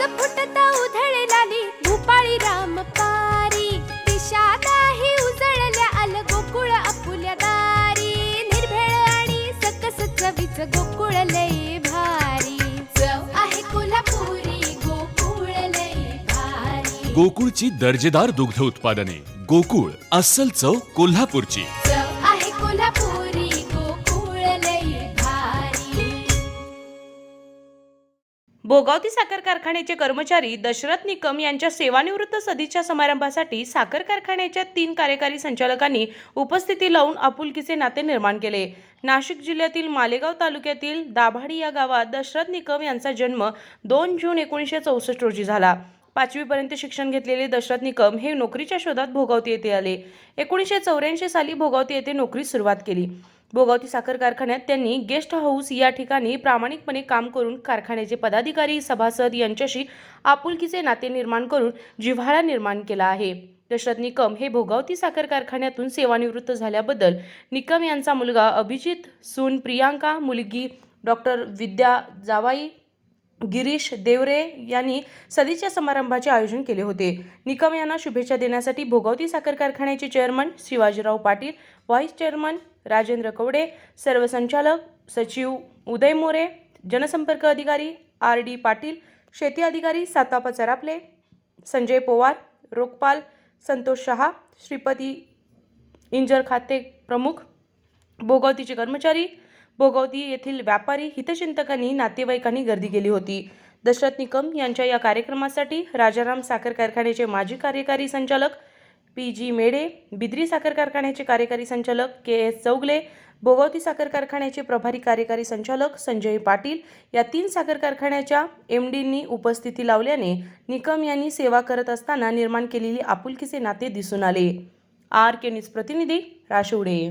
रस फुटता उधळलाली भूपाळी राम पारी. दिशा नाही उजळल्या आल गोकुळ आपुल्या दारी. निर्भेळ आणि सकस चवीच गोकुळ लय भारी. चव आहे कोल्हापुरी गोकुळ लय भारी. गोकुळची दर्जेदार दुग्ध उत्पादने. गोकुळ अस्सल चव कोल्हापूरची. भोगावती साखर कारखान्याचे कर्मचारी दशरथ निकम यांच्या सेवानिवृत्त सदीच्या समारंभासाठी साखर कारखान्याच्या तीन कार्यकारी संचालकांनी उपस्थिती लावून आपुलकीचे नाते निर्माण केले. नाशिक जिल्ह्यातील मालेगाव तालुक्यातील दाभाडी या गावात दशरथ निकम यांचा जन्म दोन जून एकोणीसशे चौसष्ट रोजी झाला. पाचवीपर्यंत शिक्षण घेतलेले दशरथ निकम हे नोकरीच्या शोधात भोगावती येथे आले. एकोणीसशे चौऱ्याऐंशी साली भोगावती येथे नोकरीस सुरुवात केली. भोगावती साखर कारखान्यात त्यांनी गेस्ट हाऊस या ठिकाणी प्रामाणिकपणे काम करून कारखान्याचे पदाधिकारी सभासद यांच्याशी आपुलकीचे नाते निर्माण करून जिव्हाळा निर्माण केला आहे. दशरथ निकम हे भोगावती साखर कारखान्यातून सेवानिवृत्त झाल्याबद्दल निकम यांचा मुलगा अभिजित सून प्रियांका मुलगी डॉक्टर विद्या जावाई गिरीश देवरे यांनी सदीच्या समारंभाचे आयोजन केले होते. निकम यांना शुभेच्छा देण्यासाठी भोगावती साखर कारखान्याचे chairman Shivajirao Patil vice chairman Rajendra Kawade सर्व संचालक सचिव उदय मोरे जनसंपर्क अधिकारी आर डी पाटील शेती अधिकारी सातापा चरापले संजय पोवार रोकपाल संतोष शहा श्रीपती इंजर खाते प्रमुख भोगावतीचे कर्मचारी भोगवती येथील व्यापारी हितचिंतकांनी नातेवाईकांनी गर्दी केली होती. दशरथ निकम यांच्या या कार्यक्रमासाठी राजाराम साखर कारखान्याचे माजी कार्यकारी संचालक पी जी मेढे बिद्री साखर कारखान्याचे कार्यकारी संचालक के एस चौगले भोगावती साखर कारखान्याचे प्रभारी कार्यकारी संचालक संजय पाटील या तीन साखर कारखान्याच्या एम डींनी उपस्थिती लावल्याने निकम यांनी सेवा करत असताना निर्माण केलेली आपुलकीचे नाते दिसून आले. आर के न्यूज प्रतिनिधी Rashiwade.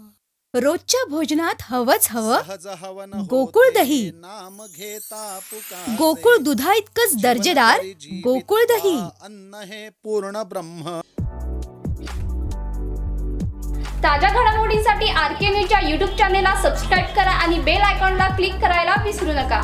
रोजच्या भोजनात हवंच हवं गोकुळ दही. नाम घेता पुकारे. गोकुळ दुधा इतकंच दर्जेदार गोकुळ दही अन्न हे पूर्ण ब्रह्म ताज्या घडामोडींसाठी आर के न्यूजच्या यूट्यूब चॅनेलला सबस्क्राईब करा आणि बेल आयकॉनला क्लिक करायला विसरू नका